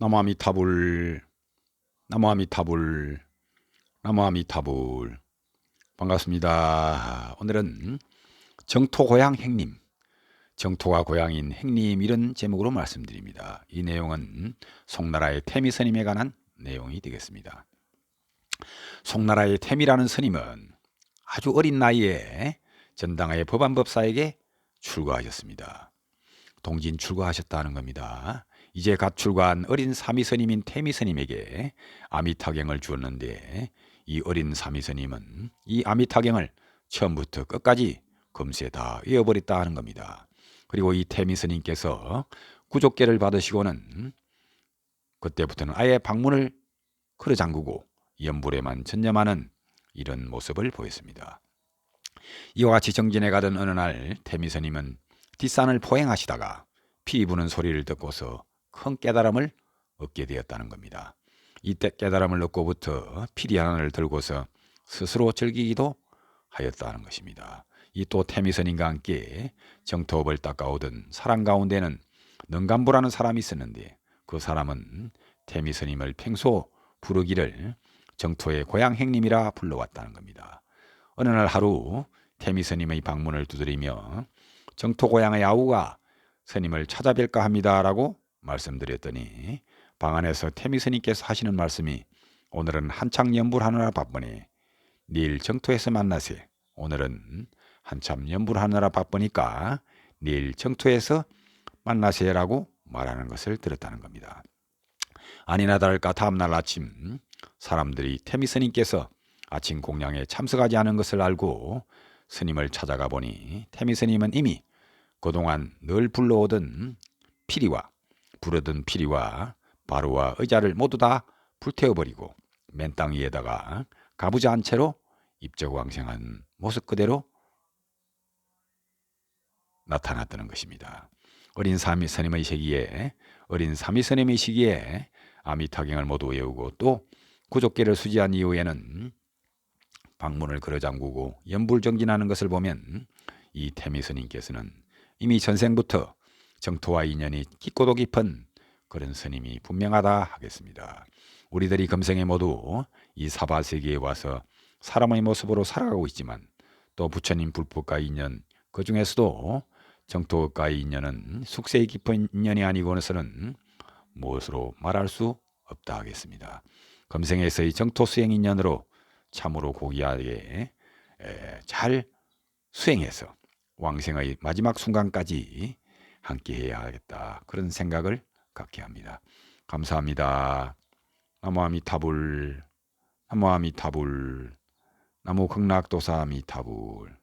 나무아미타불 나무아미타불 나무아미타불 반갑습니다. 오늘은 정토 고향 행님 정토가 고향인 행님 이런 제목으로 말씀드립니다. 이 내용은 송나라의 태미 스님에 관한 내용이 되겠습니다. 송나라의 태미라는 스님은 아주 어린 나이에 전당하의 법안법사에게 출가하셨습니다. 동진 출가하셨다는 겁니다. 이제 갓 출가한 어린 사미스님인 태미스님에게 아미타경을 주었는데 이 어린 사미스님은 이 아미타경을 처음부터 끝까지 금세 다 외워버렸다 하는 겁니다. 그리고 이 태미스님께서 구족계를 받으시고는 그때부터는 아예 방문을 걸어 잠그고 연불에만 전념하는 이런 모습을 보였습니다. 이와 같이 정진에 가던 어느 날 태미스님은 뒷산을 포행하시다가 피 부는 소리를 듣고서 큰 깨달음을 얻게 되었다는 겁니다. 이때 깨달음을 얻고부터 피리 하나를 들고서 스스로 즐기기도 하였다는 것입니다. 이 또 태미선인과 함께 정토업을 닦아오던 사람 가운데는 능감부라는 사람이 있었는데 그 사람은 태미스님을 평소 부르기를 정토의 고향 행님이라 불러왔다는 겁니다. 어느 날 하루 태미 스님의 방문을 두드리며 정토 고향의 아우가 스님을 찾아뵐까 합니다라고 말씀드렸더니 방 안에서 태미 스님께서 하시는 말씀이 오늘은 한창 연불하느라 바쁘니 내일 정토에서 만나세. 오늘은 한참 연불하느라 바쁘니까 내일 정토에서 만나세라고 말하는 것을 들었다는 겁니다. 아니나 다를까 다음날 아침 사람들이 태미 스님께서 아침 공양에 참석하지 않은 것을 알고 스님을 찾아가 보니 태미 스님은 이미 그동안 늘 불러오던 피리와 부르던 피리와 바로와 의자를 모두 다 불태워버리고 맨 땅 위에다가 가부좌 한 채로 입적왕생한 모습 그대로 나타났다는 것입니다. 어린 사미 스님의 시기에 어린 사미 스님의 시기에 아미타경을 모두 외우고 또 구족계를 수지한 이후에는 방문을 걸어 잠그고 연불정진하는 것을 보면 이 태미 스님께서는 이미 전생부터 정토와 인연이 깊고도 깊은 그런 스님이 분명하다 하겠습니다. 우리들이 금생에 모두 이 사바 세계에 와서 사람의 모습으로 살아가고 있지만 또 부처님 불법과 인연 그 중에서도 정토과의 인연은 숙세의 깊은 인연이 아니고서는 무엇으로 말할 수 없다 하겠습니다. 금생에서의 정토 수행 인연으로 참으로 고귀하게 잘 수행해서 왕생의 마지막 순간까지 함께 해야 하겠다. 그런 생각을 갖게 합니다. 감사합니다. 나무 아미타불, 나무 아미타불, 나무 극락도사 아미타불.